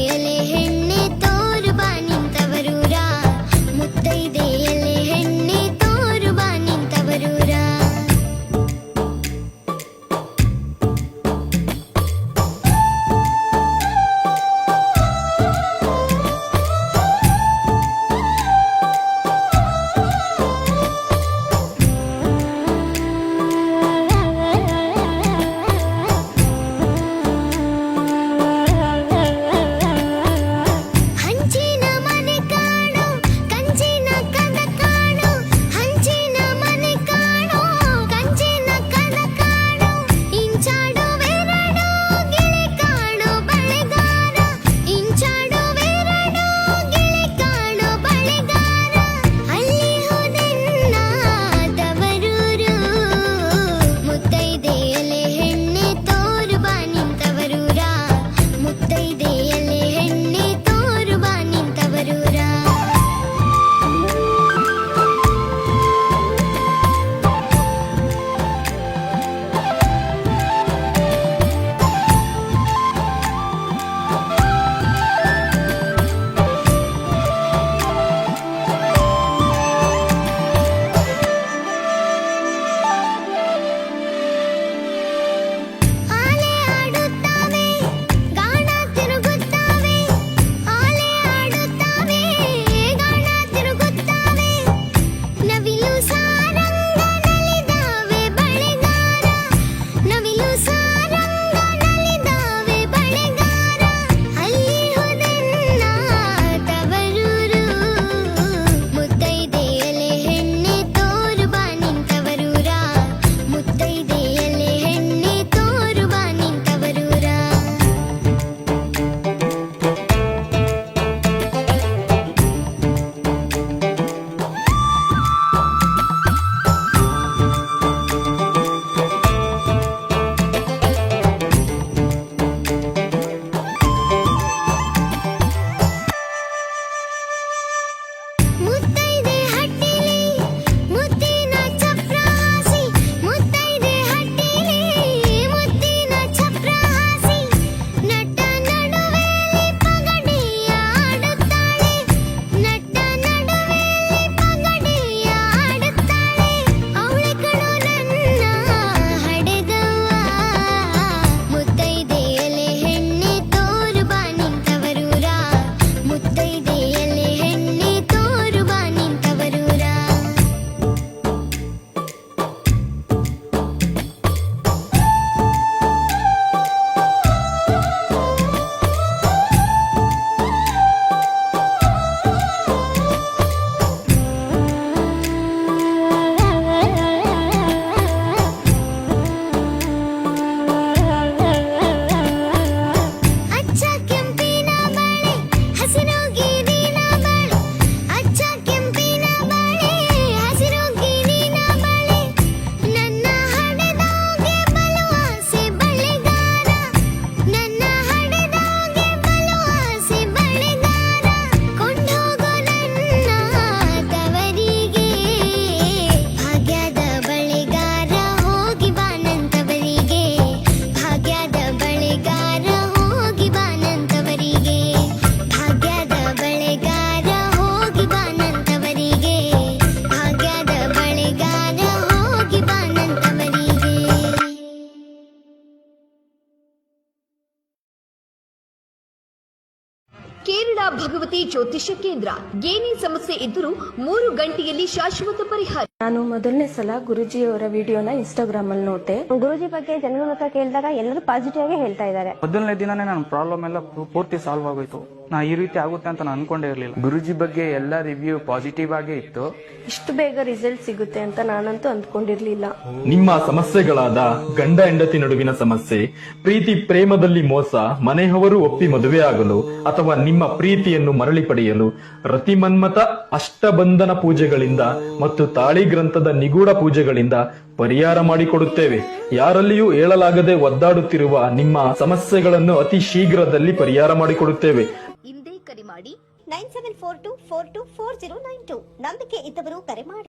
ये लेहन ಭಗವತಿ ಜ್ಯೋತಿಷ್ಯ ಕೇಂದ್ರ. ಏನೇ ಸಮಸ್ಯೆ ಇದ್ದರೂ ಮೂರು ಗಂಟೆಯಲ್ಲಿ ಶಾಶ್ವತ ಪರಿಹಾರ. ನಾನು ಮೊದಲನೇ ಸಲ ಗುರುಜಿಯವರ ವಿಡಿಯೋನ ಇನ್ಸ್ಟಾಗ್ರಾಮ್ ಅಲ್ಲಿ ನೋಡಿದೆ. ಗುರುಜಿ ಬಗ್ಗೆ ಜನಗಳ ಹತ್ರ ಕೇಳಿದಾಗ ಎಲ್ಲರೂ ಪಾಸಿಟಿವ್ ಆಗಿ ಹೇಳ್ತಾ ಇದ್ದಾರೆ. ಮೊದಲನೇ ದಿನನೇ ನನ್ನ ಪ್ರಾಬ್ಲಮ್ ಎಲ್ಲ ಪೂರ್ತಿ ಸಾಲ್ವ್ ಆಗೋಯ್ತು. ನಾ ಈ ರೀತಿ ಆಗುತ್ತೆ ಅಂತ ನಾನು ಅನ್ಕೊಂಡೇ ಇರಲಿಲ್ಲ. ಗುರುಜಿ ಬಗ್ಗೆ ಎಲ್ಲ ರಿವ್ಯೂ ಪಾಸಿಟಿವ್ ಆಗೇ ಇತ್ತು. ಇಷ್ಟು ಬೇಗ ರಿಸಲ್ಟ್ ಸಿಗುತ್ತೆ ಅಂತ ನಾನಂತೂ ಅಂದ್ಕೊಂಡಿರ್ಲಿಲ್ಲ. ನಿಮ್ಮ ಸಮಸ್ಯೆಗಳಾದ ಗಂಡ ಹೆಂಡತಿ ನಡುವಿನ ಸಮಸ್ಯೆ ಪ್ರೀತಿ ಪ್ರೇಮದಲ್ಲಿ ಮೋಸ ಮನೆಯವರು ಒಪ್ಪಿ ಮದುವೆ ಆಗಲು ಅಥವಾ ನಿಮ್ಮ ಪ್ರೀತಿಯನ್ನು ಮರಳಿ ಪಡೆಯಲು ರತಿಮನ್ಮತ ಅಷ್ಟಬಂಧನ ಪೂಜೆಗಳಿಂದ ಮತ್ತು ತಾಳಿ ಗ್ರಂಥದ ನಿಗೂಢ ಪೂಜೆಗಳಿಂದ ಪರಿಹಾರ ಮಾಡಿಕೊಡುತ್ತೇವೆ. ಯಾರಲ್ಲಿಯೂ ಹೇಳಲಾಗದೆ ಒದ್ದಾಡುತ್ತಿರುವ ನಿಮ್ಮ ಸಮಸ್ಯೆಗಳನ್ನು ಅತಿ ಶೀಘ್ರದಲ್ಲಿ ಪರಿಹಾರ ಮಾಡಿಕೊಡುತ್ತೇವೆ. ಹಿಂದೆ ಕರೆ ಮಾಡಿ nine seven four two four two four zero nine two. ನಂಬಿಕೆ ಇದ್ದವರು ಕರೆ ಮಾಡಿ.